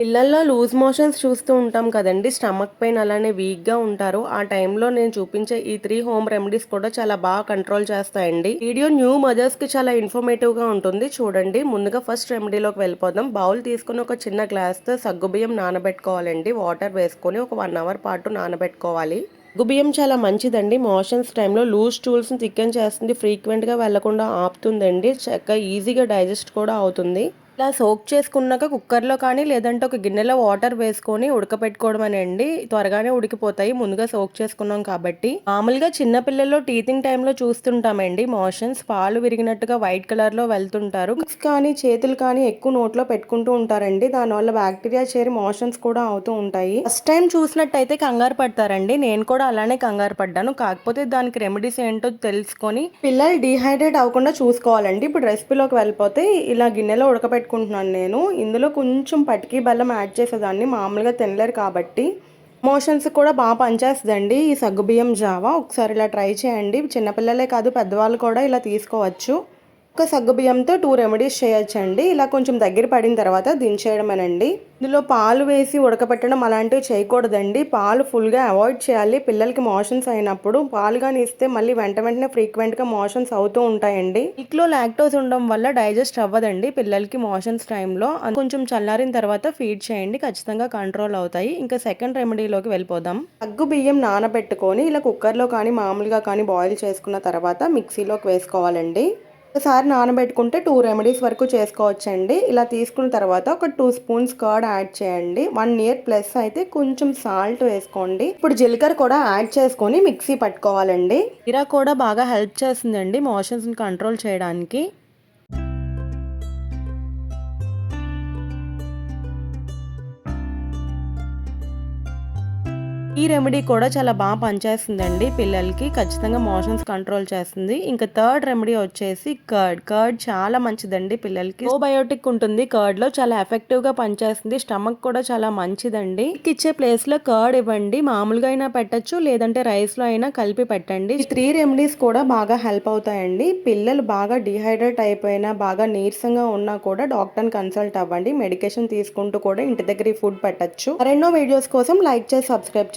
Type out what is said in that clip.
పిల్లల్లో loose motions చూస్తూ ఉంటాం కదండి. స్టమక్ పెయిన్ అలానే వీక్గా ఉంటారు. ఆ టైంలో నేను చూపించే ఈ త్రీ హోమ్ రెమెడీస్ కూడా చాలా బాగా కంట్రోల్ చేస్తాయండి. వీడియో న్యూ మదర్స్కి చాలా ఇన్ఫర్మేటివ్గా ఉంటుంది. చూడండి. ముందుగా ఫస్ట్ రెమెడీలోకి వెళ్ళిపోదాం. బౌల్ తీసుకుని ఒక చిన్న గ్లాస్తో సగ్గుబియ్యం నానబెట్టుకోవాలండి. వాటర్ వేసుకొని ఒక వన్ అవర్ పాటు నానబెట్టుకోవాలి. గుబియం చాలా మంచిదండి. మోషన్స్ టైంలో లూజ్ టూల్స్ని థిక్కన్ చేస్తుంది. ఫ్రీక్వెంట్గా వెళ్ళకుండా ఆపుతుందండి. చక్కగా ఈజీగా డైజెస్ట్ కూడా అవుతుంది. ఇలా సోక్ చేసుకున్నాక కుక్కర్లో కానీ లేదంటే ఒక గిన్నెలో వాటర్ వేసుకొని ఉడకపెట్టుకోవడం అండి త్వరగానే ఉడికిపోతాయి. ముందుగా సోక్ చేసుకున్నాం కాబట్టి. మామూలుగా చిన్నపిల్లల్లో టీతింగ్ టైంలో చూస్తుంటామండి. మోషన్స్ పాలు విరిగినట్టుగా వైట్ కలర్లో వెళ్తుంటారు కానీ చేతులు కానీ ఎక్కువ నోట్లో పెట్టుకుంటూ ఉంటారండి. దానివల్ల బ్యాక్టీరియా చేరి మోషన్స్ కూడా అవుతూ ఉంటాయి. ఫస్ట్ టైం చూసినట్టయితే కంగారు పడతారండి. నేను కూడా అలానే కంగారు పడ్డాను. కాకపోతే దానికి రెమెడీస్ ఏంటో తెలుసుకొని పిల్లలు డిహైడ్రేట్ అవ్వకుండా చూసుకోవాలండి. ఇప్పుడు రెసిపీలోకి వెళ్ళిపోతే ఇలా గిన్నెలో ఉడకపెట్టు పెట్టుకుంటున్నాను నేను. ఇందులో కొంచెం పటికి బెల్లం యాడ్ చేసేదాన్ని. మామూలుగా తినలేరు కాబట్టి. మోషన్స్ కూడా బాగా పనిచేస్తుందండి. ఈ సగ్గుబియ్యం జావా. ఒకసారి ఇలా ట్రై చేయండి. చిన్నపిల్లలే కాదు పెద్దవాళ్ళు కూడా ఇలా తీసుకోవచ్చు. ఒక సగ్గుబియ్యంతో టూ రెమెడీస్ చేయొచ్చండి. ఇలా కొంచెం దగ్గర పడిన తర్వాత దించేయడమేనండి. ఇందులో పాలు వేసి ఉడకబెట్టడం అలాంటివి చేయకూడదండి. పాలు ఫుల్గా అవాయిడ్ చేయాలి. పిల్లలకి మోషన్స్ అయినప్పుడు పాలు కానీ ఇస్తే మళ్ళీ వెంట వెంటనే ఫ్రీక్వెంట్గా మోషన్స్ అవుతూ ఉంటాయండి. ఇట్లో లాక్టోస్ ఉండడం వల్ల డైజెస్ట్ అవ్వదండి పిల్లలకి మోషన్స్ టైంలో. కొంచెం చల్లారిన తర్వాత ఫీడ్ చేయండి. ఖచ్చితంగా కంట్రోల్ అవుతాయి. ఇంకా సెకండ్ రెమెడీలోకి వెళ్ళిపోదాం. సగ్గు బియ్యం నానబెట్టుకొని ఇలా కుక్కర్లో కానీ మామూలుగా కానీ బాయిల్ చేసుకున్న తర్వాత మిక్సీలోకి వేసుకోవాలండి. ఒకసారి నానబెట్టుకుంటే టూ రెమెడీస్ వరకు చేసుకోవచ్చండి. ఇలా తీసుకున్న తర్వాత ఒక టూ స్పూన్స్ కర్డ్ యాడ్ చేయండి. వన్ ఇయర్ ప్లస్ అయితే కొంచెం సాల్ట్ వేసుకోండి. ఇప్పుడు జీలకర్ర కూడా యాడ్ చేసుకొని మిక్సీ పట్టుకోవాలండి. ఇలా కూడా బాగా హెల్ప్ చేస్తుందండి మోషన్స్ని కంట్రోల్ చేయడానికి. ఈ రెమెడీ కూడా చాలా బాగా పనిచేస్తుందండి పిల్లలకి. ఖచ్చితంగా మోషన్స్ కంట్రోల్ చేస్తుంది. ఇంకా థర్డ్ రెమెడీ వచ్చేసి కర్డ్ కర్డ్ చాలా మంచిదండి పిల్లలకి. బయోటిక్ ఉంటుంది. కర్డ్లో చాలా ఎఫెక్టివ్గా పనిచేస్తుంది. స్టమక్ కూడా చాలా మంచిదండి. ఇచ్చే ప్లేస్లో కర్డ్ ఇవ్వండి. మామూలుగా అయినా పెట్టచ్చు. లేదంటే రైస్లో అయినా కలిపి పెట్టండి. త్రీ రెమెడీస్ కూడా బాగా హెల్ప్ అవుతాయండి. పిల్లలు బాగా డిహైడ్రేట్ అయిపోయినా బాగా నీరసంగా ఉన్నా కూడా డాక్టర్ కన్సల్ట్ అవ్వండి. మెడికేషన్ తీసుకుంటూ కూడా ఇంటి దగ్గర ఫుడ్ పెట్టచ్చు. రెండో వీడియోస్ కోసం లైక్ చేసి సబ్స్క్రైబ్